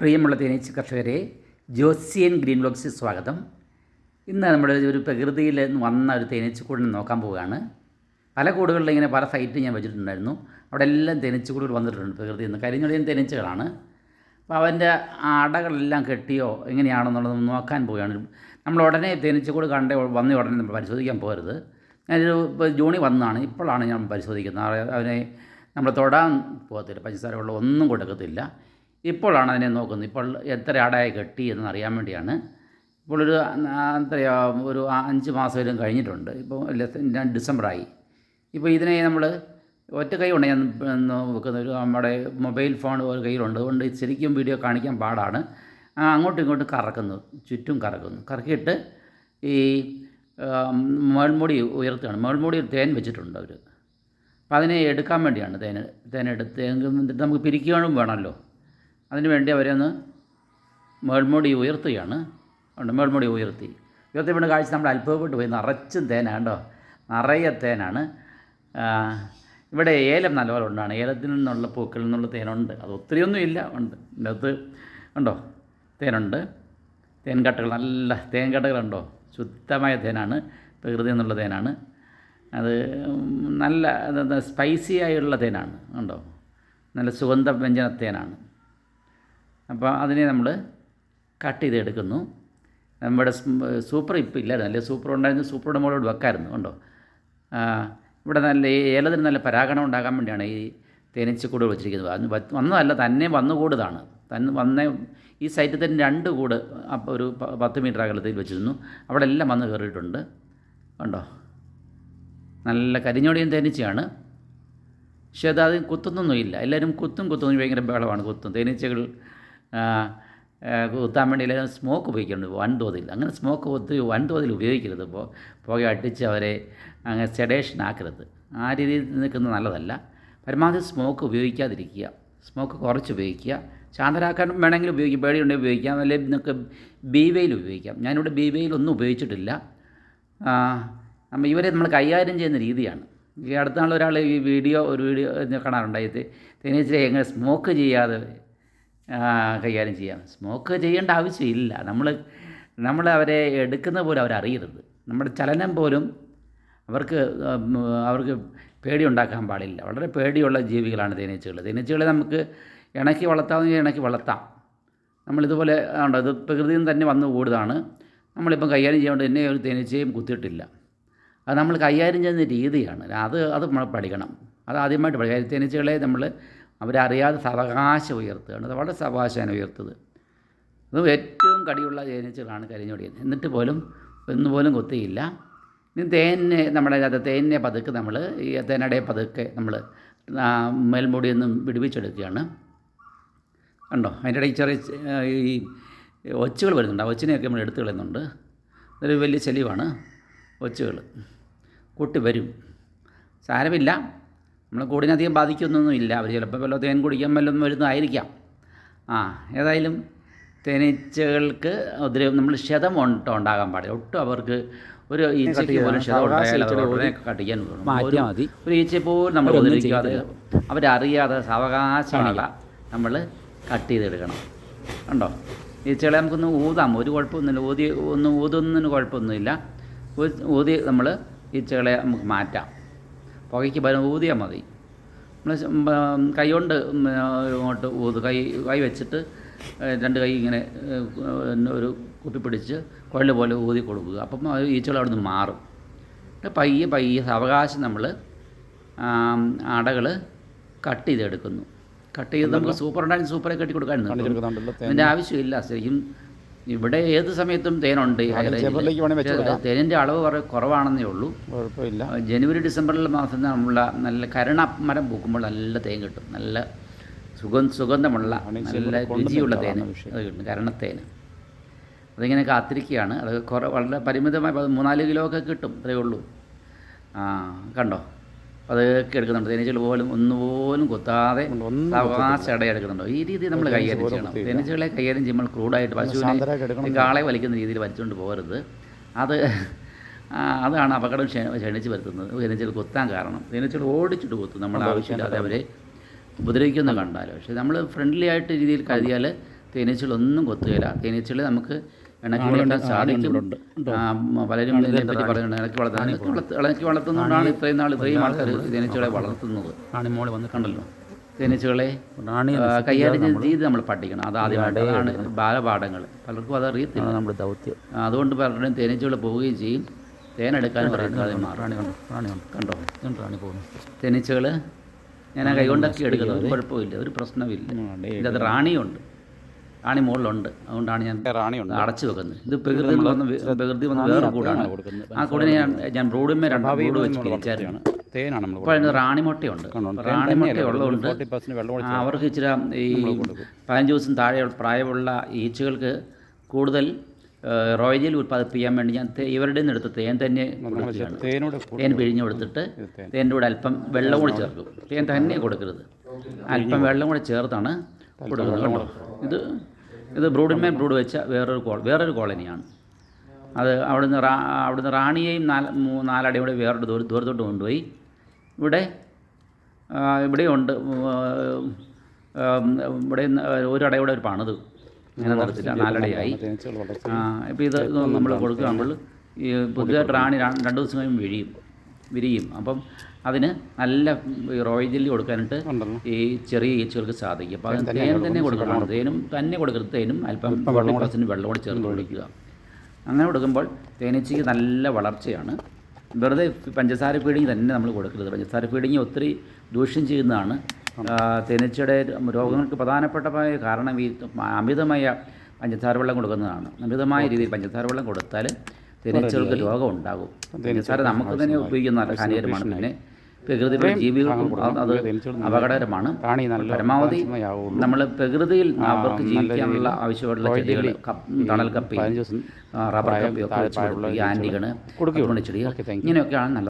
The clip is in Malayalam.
പ്രിയമുള്ള തേനീച്ച കർഷകരെ ജോസിയൻ ഗ്രീൻ ബ്ലോക്സിൽ സ്വാഗതം. ഇന്ന് നമ്മുടെ ഒരു പ്രകൃതിയിൽ വന്ന ഒരു തേനീച്ചക്കൂടിനെ നോക്കാൻ പോവുകയാണ്. പല കൂടുകളിൽ ഇങ്ങനെ പല സൈറ്റ് ഞാൻ വെച്ചിട്ടുണ്ടായിരുന്നു. അവിടെ എല്ലാം തേനീച്ചക്കൂടുകൾ വന്നിട്ടുണ്ട് പ്രകൃതിയിൽ നിന്ന്. കരിഞ്ഞൊളിയൻ തേനീച്ചകളാണ്. അപ്പോൾ അവന്റെ അടകളെല്ലാം കെട്ടിയോ എങ്ങനെയാണെന്നുള്ളത് നോക്കാൻ പോവുകയാണ്. നമ്മൾ ഉടനെ തേനീച്ചക്കൂട് കണ്ട വന്ന ഉടനെ നമ്മൾ പരിശോധിക്കാൻ പോകരുത്. ഞാനൊരു ഇപ്പോൾ ജൂണിൽ വന്നതാണ്. ഇപ്പോഴാണ് ഞാൻ പരിശോധിക്കുന്നത്. അവനെ നമ്മൾ തൊടാൻ പോകത്തില്ല. പഞ്ചസാര വെള്ളം ഒന്നും കൊടുക്കത്തില്ല. ഇപ്പോഴാണ് അതിനെ നോക്കുന്നത്. ഇപ്പോൾ എത്ര അടയായി കെട്ടി എന്ന് അറിയാൻ വേണ്ടിയാണ്. ഇപ്പോൾ ഒരു എത്രയാ ഒരു അഞ്ച് മാസം മാസമെങ്കിലും കഴിഞ്ഞിട്ടുണ്ട്. ഇപ്പോൾ ഡിസംബറായി. ഇപ്പോൾ ഇതിനെ നമ്മൾ ഒറ്റ കൈ കൊണ്ട് ഞാൻ വെക്കുന്ന ഒരു നമ്മുടെ മൊബൈൽ ഫോൺ ഒരു കയ്യിലുണ്ട്. അതുകൊണ്ട് ശരിക്കും വീഡിയോ കാണിക്കാൻ പാടാണ്. അങ്ങോട്ടും ഇങ്ങോട്ടും കറക്കുന്നു. ചുറ്റും കറക്കുന്നു. കറക്കിയിട്ട് ഈ മേൾമുടി ഉയർത്തുകയാണ്. മേൾമുടി തേൻ വെച്ചിട്ടുണ്ട് അവർ. അപ്പോൾ അതിനെ എടുക്കാൻ വേണ്ടിയാണ് തേൻ തേൻ എടുത്ത് നമുക്ക് പിരിക്കുകയും വേണമല്ലോ. അതിന് വേണ്ടി അവരെ ഒന്ന് മേൾമുടി ഉയർത്തുകയാണ്. ഉണ്ട് മേൾമുടി ഉയർത്തി. ഉയർത്തി വീണ് കാഴ്ച നമ്മൾ അത്ഭുതപ്പെട്ട് പോയി. നിറച്ചും തേനാണ് കേട്ടോ. നിറയെ തേനാണ്. ഇവിടെ ഏലം നല്ലപോലെ ഉണ്ടാണ്. ഏലത്തിൽ നിന്നുള്ള പൂക്കളിൽ നിന്നുള്ള തേനുണ്ട്. അത് ഒത്തിരിയൊന്നും ഇല്ല. ഉണ്ട്. ഇതിനകത്ത് ഉണ്ടോ? തേനുണ്ട്. തേൻകട്ടകൾ നല്ല തേൻകട്ടകളുണ്ടോ? ശുദ്ധമായ തേനാണ്. പ്രകൃതി എന്നുള്ള തേനാണ്. അത് നല്ല സ്പൈസി ആയുള്ള തേനാണ്. ഉണ്ടോ? നല്ല സുഗന്ധ വ്യഞ്ജന തേനാണ്. അപ്പോൾ അതിനെ നമ്മൾ കട്ട് ചെയ്തെടുക്കുന്നു. നമ്മുടെ സൂപ്പർ ഇപ്പം ഇല്ലായിരുന്നു. അല്ലെ സൂപ്പർ ഉണ്ടായിരുന്നു. സൂപ്പറുടെ മുകളിൽ വെക്കായിരുന്നു ഉണ്ടോ ഇവിടെ നല്ല ഏലത്തിന് നല്ല പരാഗണം ഉണ്ടാകാൻ വേണ്ടിയാണ് ഈ തേനീച്ചക്കൂട് വെച്ചിരിക്കുന്നത്. അത് വന്നതല്ല തന്നെ വന്നുകൂടുതാണ് തന്നെ വന്ന ഈ സൈറ്റിൽ തന്നെ രണ്ട് കൂട് അപ്പോൾ ഒരു പത്ത് മീറ്റർ അകലത്തിൽ വെച്ചിരുന്നു. അവിടെ എല്ലാം വന്ന് കയറിയിട്ടുണ്ട്. ഉണ്ടോ നല്ല കരിഞ്ഞോടിയും തേനീച്ചയാണ്. പക്ഷേ അത് അത് കുത്തുന്നൊന്നുമില്ല എല്ലാവരും കുത്തും കുത്തും. ഭയങ്കര ബഹളമാണ് കുത്തും. തേനീച്ചകൾ കുത്താൻ വേണ്ടി എല്ലാവരും സ്മോക്ക് ഉപയോഗിക്കുന്നുണ്ട് വൻതോതിൽ. അങ്ങനെ സ്മോക്ക് ഒത്തിരി വൻതോതിൽ ഉപയോഗിക്കരുത് ഇപ്പോൾ പുക അടിച്ച് അവരെ അങ്ങനെ സെഡേഷൻ ആക്കരുത്. ആ രീതിയിൽ നിൽക്കുന്നത് നല്ലതല്ല. പരമാവധി സ്മോക്ക് ഉപയോഗിക്കാതിരിക്കുക. സ്മോക്ക് കുറച്ച് ഉപയോഗിക്കുക. ശാന്തരാക്കാൻ വേണമെങ്കിൽ ഉപയോഗിക്കാം. പേടിയുണ്ടെങ്കിൽ ഉപയോഗിക്കാം. അല്ലെങ്കിൽ നിങ്ങൾക്ക് ബി വെയിൽ ഉപയോഗിക്കാം. ഞാനിവിടെ ബി വെയിൽ ഒന്നും ഉപയോഗിച്ചിട്ടില്ല. നമ്മൾ നമ്മ ഇവരെ നമ്മൾ കൈകാര്യം ചെയ്യുന്ന രീതിയാണ്. ഈ അടുത്ത ഒരാൾ ഈ വീഡിയോ ഒരു വീഡിയോ കാണാറുണ്ടായിട്ട് തേനീച്ചയെ എങ്ങനെ സ്മോക്ക് ചെയ്യാതെ കൈകാര്യം ചെയ്യാം. സ്മോക്ക് ചെയ്യേണ്ട ആവശ്യമില്ല. നമ്മൾ നമ്മൾ അവരെ എടുക്കുന്ന പോലും അവരറിയരുത് നമ്മുടെ ചലനം പോലും അവർക്ക് അവർക്ക് പേടി ഉണ്ടാക്കാൻ പാടില്ല. വളരെ പേടിയുള്ള ജീവികളാണ് തേനീച്ചകൾ. തേനീച്ചകളെ നമുക്ക് ഇണക്കി വളർത്താമെങ്കിൽ ഇണക്കി വളർത്താം. നമ്മളിതുപോലെ ഉണ്ടോ ഇത് പ്രകൃതിയിൽ നിന്ന് തന്നെ വന്നു കൂടുതലാണ് നമ്മളിപ്പം കൈകാര്യം ചെയ്യാണ്ട് തന്നെ ഒരു തേനീച്ചയും കുത്തിയിട്ടില്ല. അത് നമ്മൾ കൈകാര്യം ചെയ്യുന്ന രീതിയാണ്. അത് അത് നമ്മൾ പഠിക്കണം. അത് ആദ്യമായിട്ട് പഠിക്കുക തേനീച്ചകളെ നമ്മൾ അവരറിയാതെ സാവകാശം ഉയർത്തുകയാണ്. അത് വളരെ സാവകാശമാണ് ഉയർത്തത് അത് ഏറ്റവും കടിയുള്ള തേനീച്ചകളാണ് കരിഞ്ഞൊടിയത് എന്നിട്ട് പോലും ഒന്നുപോലും കൊത്തിയില്ല. ഇനി തേനെ നമ്മുടെ അത് തേനിനെ പതുക്കെ നമ്മൾ ഈ തേനടയെ പതുക്കെ നമ്മൾ മേൽമുടിയിൽ നിന്നും വിടുവിച്ചെടുക്കുകയാണ്. കണ്ടോ? അതിന്റെ ഇടയിൽ ചെറിയ ഈ ഒച്ചുകൾ വരുന്നുണ്ട്. ആ ഒച്ചിനെയൊക്കെ നമ്മൾ എടുത്തു കളയുന്നുണ്ട്. അതൊരു വലിയ ശല്യമാണ് ഒച്ചുകൾ. കൂട്ടി വരും. സാരമില്ല. നമ്മൾ കൂടിനധികം ബാധിക്കുന്നൊന്നും ഇല്ല. അവർ ചിലപ്പോൾ വല്ല തേൻ കുടിക്കാൻ വല്ലതും വരുന്നതായിരിക്കാം. ആ ഏതായാലും തേനീച്ചകൾക്ക് ഒത്തിരി നമ്മൾ ക്ഷതം ഉണ്ടോ ഉണ്ടാകാൻ പാടില്ല. ഒട്ടും അവർക്ക് ഒരു ഈച്ചയ്ക്ക് പോലും ക്ഷതം ഉണ്ടായാൽ അവർ ഉടനെ കട്ടിക്കാൻ പോകും മാറ്റിയാൽ മതി. ഒരു ഈച്ചയെ പോലും നമ്മൾ ഉപദ്രവിക്കാതെ അവരറിയാതെ സാവകാശമല്ല നമ്മൾ കട്ട് ചെയ്തെടുക്കണം. കണ്ടോ? ഈച്ചകളെ നമുക്കൊന്ന് ഊതാം. ഒരു കുഴപ്പമൊന്നുമില്ല. ഊതി ഒന്ന് ഊതുന്നതിന് കുഴപ്പമൊന്നുമില്ല. ഊതി നമ്മൾ ഈച്ചകളെ നമുക്ക് മാറ്റാം. പുകയ്ക്ക് ബലം ഊതിയാൽ മതി. നമ്മൾ കൈ കൊണ്ട് ഉം, ആ, ഇങ്ങോട്ട് ഊത്. കൈ കൈ വെച്ചിട്ട് രണ്ട് കൈ ഇങ്ങനെ ഒരു കുപ്പി പിടിച്ച് കുഴൽ പോലെ ഊതി കൊടുക്കുക. അപ്പം അത് ഈച്ചകൾ അവിടെ നിന്ന് മാറും പയ്യെ പയ്യെ സാവകാശം നമ്മൾ അടകൾ കട്ട് ചെയ്തെടുക്കുന്നു. കട്ട് ചെയ്ത് നമുക്ക് സൂപ്പർ ഉണ്ടായിരുന്നു. സൂപ്പറെ കെട്ടി കൊടുക്കാൻ അതിന്റെ ആവശ്യമില്ല. ശരിക്കും ഇവിടെ ഏത് സമയത്തും തേനുണ്ട്. തേനിന്റെ അളവ് കുറേ കുറവാണെന്നേ ഉള്ളൂ. കുഴപ്പമില്ല. ജനുവരി ഡിസംബറിൽ മാസം നമ്മളുള്ള നല്ല കരണ മരം പൂക്കുമ്പോൾ നല്ല തേൻ കിട്ടും. നല്ല സുഗന്ധ സുഗന്ധമുള്ള നല്ല രുചിയുള്ള വിഷയം. അത് കിട്ടും. കരണത്തേന് അതിങ്ങനെ കാത്തിരിക്കുകയാണ്. അത് കുറേ വളരെ പരിമിതമായി മൂന്നാൽ കിലോ ഒക്കെ കിട്ടും. അത്രയേ ഉള്ളൂ. ആ കണ്ടോ? അതൊക്കെ എടുക്കുന്നുണ്ട്. തേനീച്ചകൾ പോലും ഒന്നുപോലും കൊത്താതെ സവാശട അവകാശം ഇടയെടുക്കുന്നുണ്ടോ ഈ രീതി നമ്മൾ കൈകാര്യം ചെയ്യണം. തേനീച്ചകളെ കൈകാര്യം ചെയ്യുമ്പോൾ ക്രൂഡായിട്ട് പശുവിനെ കാളെ വലിക്കുന്ന രീതിയിൽ വലിച്ചുകൊണ്ട് പോകരുത്. അത് അതാണ് അപകടം ക്ഷ- ക്ഷണിച്ച് വരുത്തുന്നത്. തേനീച്ചകൾ കൊത്താൻ കാരണം. തേനീച്ചകൾ ഓടിച്ചിട്ട് കൊത്തും. നമ്മൾ ആവശ്യമില്ലാതെ അവരെ ഉപദ്രവിക്കുന്ന കണ്ടാലോ. പക്ഷേ നമ്മൾ ഫ്രണ്ട്ലി ആയിട്ട് രീതിയിൽ കരുതിയാൽ തേനീച്ചകളൊന്നും കൊത്തുകയില്ല. തേനീച്ചകളെ നമുക്ക് ഇണക്കി സാധിക്കും. പലരും ഇതിനെപ്പറ്റി പറയുന്നുണ്ട്. ഇണക്കി വളർത്താൻ ഇണക്കി വളർത്ത- ഇണക്കി വളർത്തുന്നതുകൊണ്ടാണ് ഇത്രയും നാൾ ഇത്രയും ആൾക്കാർ തേനീച്ചകളെ വളർത്തുന്നത്. റാണി മോൾ വന്ന് കണ്ടല്ലോ തേനീച്ചകളെ കൈകാര്യം ചെയ്യുന്ന രീതി നമ്മൾ പഠിക്കണം. അത് ആദ്യമായിട്ടാണ് ബാലപാഠങ്ങൾ പലർക്കും അത് അറിയത്തില്ല. നമ്മുടെ ദൗത്യം. അതുകൊണ്ട് പലരുടെയും തേനീച്ചകൾ പോവുകയും ചെയ്യും. തേനെടുക്കാൻ കണ്ടു തേനീച്ചകൾ ഞാൻ ആ കൈകൊണ്ടൊക്കെ എടുക്കുന്നത്. കുഴപ്പമില്ല. ഒരു പ്രശ്നമില്ല. ഇതിനകത്ത് റാണിയുണ്ട്. റാണി മുകളിലുണ്ട്. അതുകൊണ്ടാണ് ഞാൻ റാണിയുണ്ട്. അടച്ചു വെക്കുന്നത്. ഇത് പ്രകൃതി പ്രകൃതി വന്ന വേറെ കൂടാണ്. ആ കൂടിനെ ഞാൻ ഞാൻ ബ്രോഡിന്മേ രണ്ട് ബ്രോഡ് വെച്ച് പിരിച്ചായിരുന്നു തേനാണ് നമ്മൾ അപ്പോൾ അതിന് റാണി റാണിമുട്ട ഉള്ളതുകൊണ്ട് അവർക്ക് ഇച്ചിരി ഈ പതിനഞ്ച് ദിവസം താഴെയുള്ള പ്രായമുള്ള ഈച്ചകൾക്ക് കൂടുതൽ റോയജിൽ ഉത്പാദിപ്പിക്കാൻ വേണ്ടി ഞാൻ ഇവരുടെ നിന്ന് എടുത്ത് തേൻ തന്നെ തേൻ പിഴിഞ്ഞു കൊടുത്തിട്ട് തേന്റെ കൂടെ അല്പം വെള്ളം കൂടി ചേർക്കും. തേൻ തന്നെ കൊടുക്കരുത്. അല്പം വെള്ളം കൂടി ചേർത്താണ് ഇത് ഇത് ബ്രൂഡിന്മേൽ ബ്രൂഡ് വെച്ച വേറൊരു കോ വേറൊരു കോളനിയാണ് അത് അവിടുന്ന് റാ അവിടുന്ന് റാണിയെയും നാല് നാലടി നാലടിയും കൂടെ വേറൊരു ദൂര ദൂരത്തോട്ട് കൊണ്ടുപോയി ഇവിടെ ഇവിടെയുണ്ട് ഇവിടെ ഒരു അടയോടെ ഒരു പണിത് ഇങ്ങനെ നടത്തില്ല നാലടയായി ഇപ്പോൾ ഇത് നമ്മൾ കൊടുക്കുകയാകുമ്പോൾ ഈ പുതിയതായിട്ട് റാണി രണ്ട് ദിവസം കഴിയുമ്പോൾ വിരിയും വിരിയും അപ്പം അതിന് നല്ല റോയൽ ജെല്ലി കൊടുക്കാനായിട്ട് ഈ ചെറിയ ഈച്ചകൾക്ക് സാധിക്കും. അപ്പോൾ അത് തേൻ തന്നെ കൊടുക്കണം. തേനും തന്നെ കൊടുക്കരുത്. തേനും അല്പം വെള്ളം കുറച്ചിന് വെള്ളം കൂടി ചേർത്ത് കൊടുക്കുക. അങ്ങനെ കൊടുക്കുമ്പോൾ തേനീച്ചയ്ക്ക് നല്ല വളർച്ചയാണ്. വെറുതെ പഞ്ചസാര ഫീഡിങ് തന്നെ നമ്മൾ കൊടുക്കരുത്. പഞ്ചസാര ഫീഡിങ് ഒത്തിരി ദൂഷ്യം ചെയ്യുന്നതാണ്. തേനീച്ചയുടെ രോഗങ്ങൾക്ക് പ്രധാനപ്പെട്ട കാരണം ഈ അമിതമായ പഞ്ചസാര വെള്ളം കൊടുക്കുന്നതാണ്. അമിതമായ രീതിയിൽ പഞ്ചസാര വെള്ളം കൊടുത്താൽ തേനീച്ചകൾക്ക് രോഗം ഉണ്ടാകും. പഞ്ചസാര നമുക്ക് തന്നെ ഉപയോഗിക്കുന്ന നല്ല ഹാനികരമാണ് പിന്നെ പ്രകൃതിയിലുള്ള ജീവികൾക്കും അത് അപകടകരമാണ്. പരമാവധി നമ്മൾ പ്രകൃതിയിൽ അവർക്ക് ജീവിക്കാനുള്ള ആവശ്യമുള്ള ചെടികൾ തണൽ കപ്പി റബ്ബർ കപ്പി ഒക്കെ വെച്ച് കൊടുക്കുക. പത്തുമണി ചെടികൾ ഇങ്ങനെയൊക്കെയാണ് നല്ല